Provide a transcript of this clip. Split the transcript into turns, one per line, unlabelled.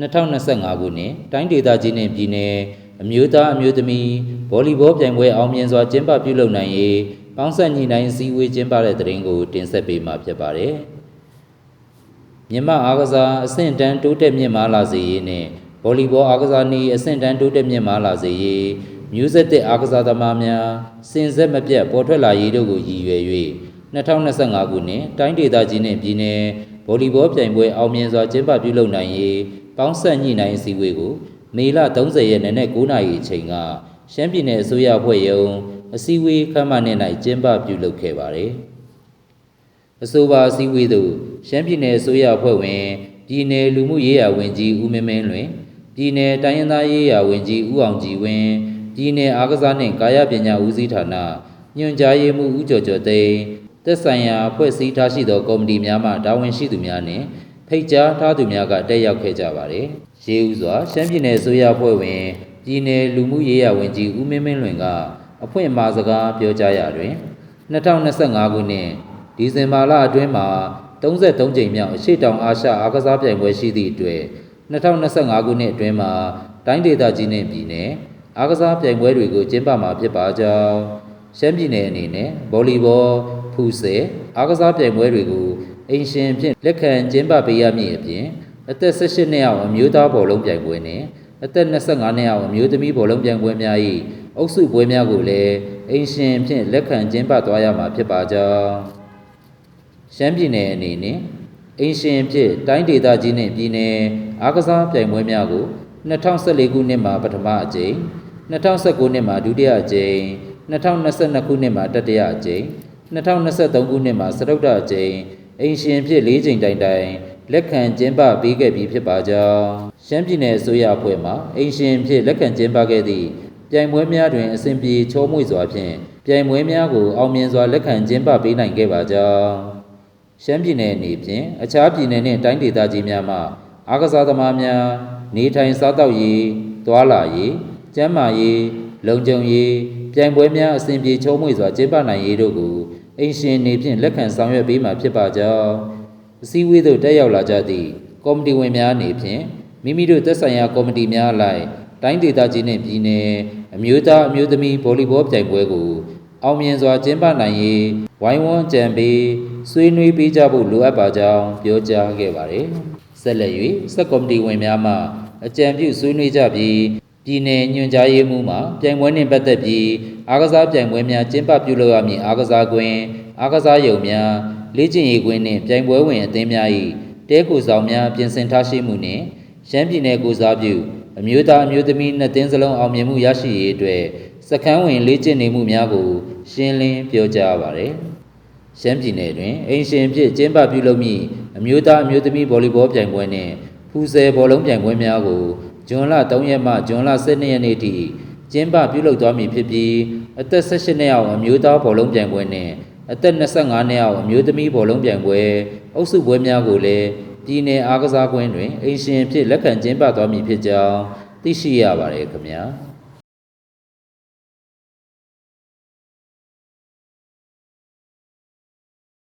2025ခုနှစ်တိုင်းဒေသကြီးနှင့်ပြည်နယ်အမျိုးသားအမျိုးသမီးဗော်လီဘောပြိုင်ပွဲအောင်မြင်စွာကျင်းပပြုလုပ်နိုင်ရေးပေါင်းဆက်ညီနိုင်စည်းဝေးကျင်းပတဲ့တဲ့ရင်ကိုတင်ဆက်ပေးမှာဖြစ်ပါတယ်။မြန်မာအားကစားအဆင့်တန်းတိုးတက်မြင့်မားလာစေရေးနဲ့ဗော်လီဘောအားကစားနည်းအဆင့်တန်းတိုးတက်မြင့်မားလာစေရေးမျိုးဆက်တဲ့အားကစားသမားများစင်ဆက်မပြတ်ပေါ်ထွက်လာရေးတို့ကိုရည်ရွယ်၍2025ခုနှစ်တိုင်းဒေသကြီးနှင့်ပြည်နယ်ဗော်လီဘောပြိုင်ပွဲအောင်မြင်စွာကျင်းပပြုလုပ်နိုင်ရေး ပေါင်းဆက်ညှိနှိုင်းအစည်းအဝေးကိုမေလ30ရက်နေ့နဲ့9နာရီအချိန်ကရှမ်းပြည်နယ်အစိုးရအဖွဲ့ရုံးအစည်းအဝေးခန်းမနဲ့၌ကျင်းပပြုလုပ်ခဲ့ပါတယ်။အဆိုပါအစည်းအဝေးသို့ရှမ်းပြည်နယ်အစိုးရအဖွဲ့ဝင်ပြည်နယ်လူမှုရေးရာဝန်ကြီးဦးမင်းမင်းလွင်ပြည်နယ်တိုင်းရင်းသားရေးရာဝန်ကြီးဦးအောင်ကြည်ဝင်းပြည်နယ်အားကစားနှင့်ကာယပညာဦးစီးဌာနညွှန်ကြားရေးမှူးဦးကျော်ကျော်သိန်းသက်ဆိုင်ရာအဖွဲ့အစည်းထားရှိသောကော်မတီများမှတာဝန်ရှိသူများနှင့် ဖိတ်ကြားထားသူများကတက်ရောက်ခဲ့ကြပါသည်။ရေးဦးစွာရှမ်းပြည်နယ်အစိုးရအဖွဲ့ဝင်ပြည်နယ်လူမှုရေးရာဝန်ကြီးဦးမင်းမင်းလွင်ကအဖွင့်အမှာစကားပြောကြားရာတွင်2025ခုနှစ်ဒီဇင်ဘာလအတွင်းမှာ33ကြိမ်မြောက်အရှိတောင်အာရှအားကစားပြိုင်ပွဲရှိသည့်အတွက်2025ခုနှစ်အတွင်းမှာတိုင်းဒေသကြီးနှင့်ပြည်နယ်အားကစားပြိုင်ပွဲတွေကိုကျင်းပမှာဖြစ်ပါကြောင်းရှမ်းပြည်နယ်အနေနဲ့ဗော်လီဘောဖူဆယ်အားကစားပြိုင်ပွဲတွေကို အင်ရှင်ဖြင့်လက်ခံကျင်းပပေးရမည့်အပြင်အသက်18နှစ်အောက်အမျိုးသားဘောလုံးပြိုင်ပွဲနှင့်အသက်25နှစ်အောက်အမျိုးသမီးဘောလုံးပြိုင်ပွဲများ၏အုပ်စုပွဲများကိုလည်းအင်ရှင်ဖြင့်လက်ခံကျင်းပသွားရမှာဖြစ်ပါကြောင်းရှမ်းပြည်နယ်အနေနဲ့အင်ရှင်ဖြင့်တိုင်းဒေသကြီးနှင့်ပြည်နယ်အားကစားပြိုင်ပွဲများကို2014ခုနှစ်မှာပထမအကြိမ်2019နှစ်မှာဒုတိယအကြိမ်2022ခုနှစ်မှာတတိယအကြိမ်2023ခုနှစ်မှာစတုတ္ထအကြိမ် အင်ရှင်ဖြစ်၄ကြိမ်တိုင်တိုင်လက်ခံကျင်းပပေးခဲ့ပြီးဖြစ်ပါကြောင်းရှမ်းပြည်နယ်အစိုးရအဖွဲ့မှအင်ရှင်ဖြစ်လက်ခံကျင်းပခဲ့သည့်ပြိုင်ပွဲများတွင်အစဉ်ပြေချောမွေ့စွာဖြင့်ပြိုင်ပွဲများကိုအောင်မြင်စွာလက်ခံကျင်းပပေးနိုင်ခဲ့ပါကြောင်းရှမ်းပြည်နယ်အနေဖြင့်အခြားပြည်နယ်နှင့်တိုင်းဒေသကြီးများမှအားကစားသမားများနေထိုင်စားသောက်ရေးသွာလာရေးကျန်းမာရေးလုံခြုံရေး ပြိုင်ပွဲများအစဉ်ပြေချောမွေ့စွာကျင်းပနိုင်ရေးတို့ကိုအင်ရှင်နေဖြင့်လက်ခံဆောင်ရွက်ပေးမှာဖြစ်ပါကြောင်းအစည်းအဝေးသို့တက်ရောက်လာကြသည့်ကော်မတီဝင်များအနေဖြင့်မိမိတို့သက်ဆိုင်ရာကော်မတီများအလိုက်တိုင်းဒေသကြီးနှင့်ပြည်နယ်အမျိုးသားအမျိုးသမီးဗော်လီဘောပြိုင်ပွဲကို အောင်မြင်စွာကျင်းပနိုင်ရေးဝိုင်းဝန်းကြံပေးဆွေးနွေးပေးကြဖို့လိုအပ်ပါကြောင်းပြောကြားခဲ့ပါတယ်။ဆက်လက်၍စက်ကော်မတီဝင်များမှအကြံပြုဆွေးနွေးကြပြီး ပြည်내ညွှန်ကြားရေးမှူးမှပြိုင်ပွဲနှင့်ပတ်သက်ပြီးအားကစားပြိုင်ပွဲများကျင်းပပြုလုပ်ရမည့်အားကစားကွင်းအားကစားရုံများလေ့ကျင့်ရေးကွင်းနှင့်ပြိုင်ပွဲဝင်အသင်းများ၏တဲကိုဆောင်များပြင်ဆင်ထားရှိမှုနှင့်ရှမ်းပြည်နယ်ကိုစားပြုအမျိုးသားအမျိုးသမီးနှစ်သင်းစလုံးအောင်မြင်မှုရရှိရေးအတွက်စခန်းဝင်လေ့ကျင့်နေမှုများကို ရှင်းလင်းပြောကြားပါရယ်ရှမ်းပြည်နယ်တွင်အင်ရှင်ဖြစ်ကျင်းပပြုလုပ်မည့်အမျိုးသားအမျိုးသမီးဗော်လီဘောပြိုင်ပွဲနှင့်ဖူဆယ်ဘောလုံးပြိုင်ပွဲများကို ဇွန်လ3ရက်မှဇွန်လ12ရက်နေ့ထိကျင်းပပြုလုပ်သွားမည်ဖြစ်ပြီးအသက်18နှစ်အောက်အမျိုးသားဘောလုံးပြိုင်ပွဲနှင့်အသက်25နှစ်အောက်အမျိုးသမီးဘောလုံးပြိုင်ပွဲအုပ်စုပွဲများကိုလည်းပြည်내အားကစားကွင်းတွင်အင်ရှင်ဖြစ်လက်ခံကျင်းပသွားမည်ဖြစ်ကြောင်းသိရှိရပါတယ်ခင်ဗျာ။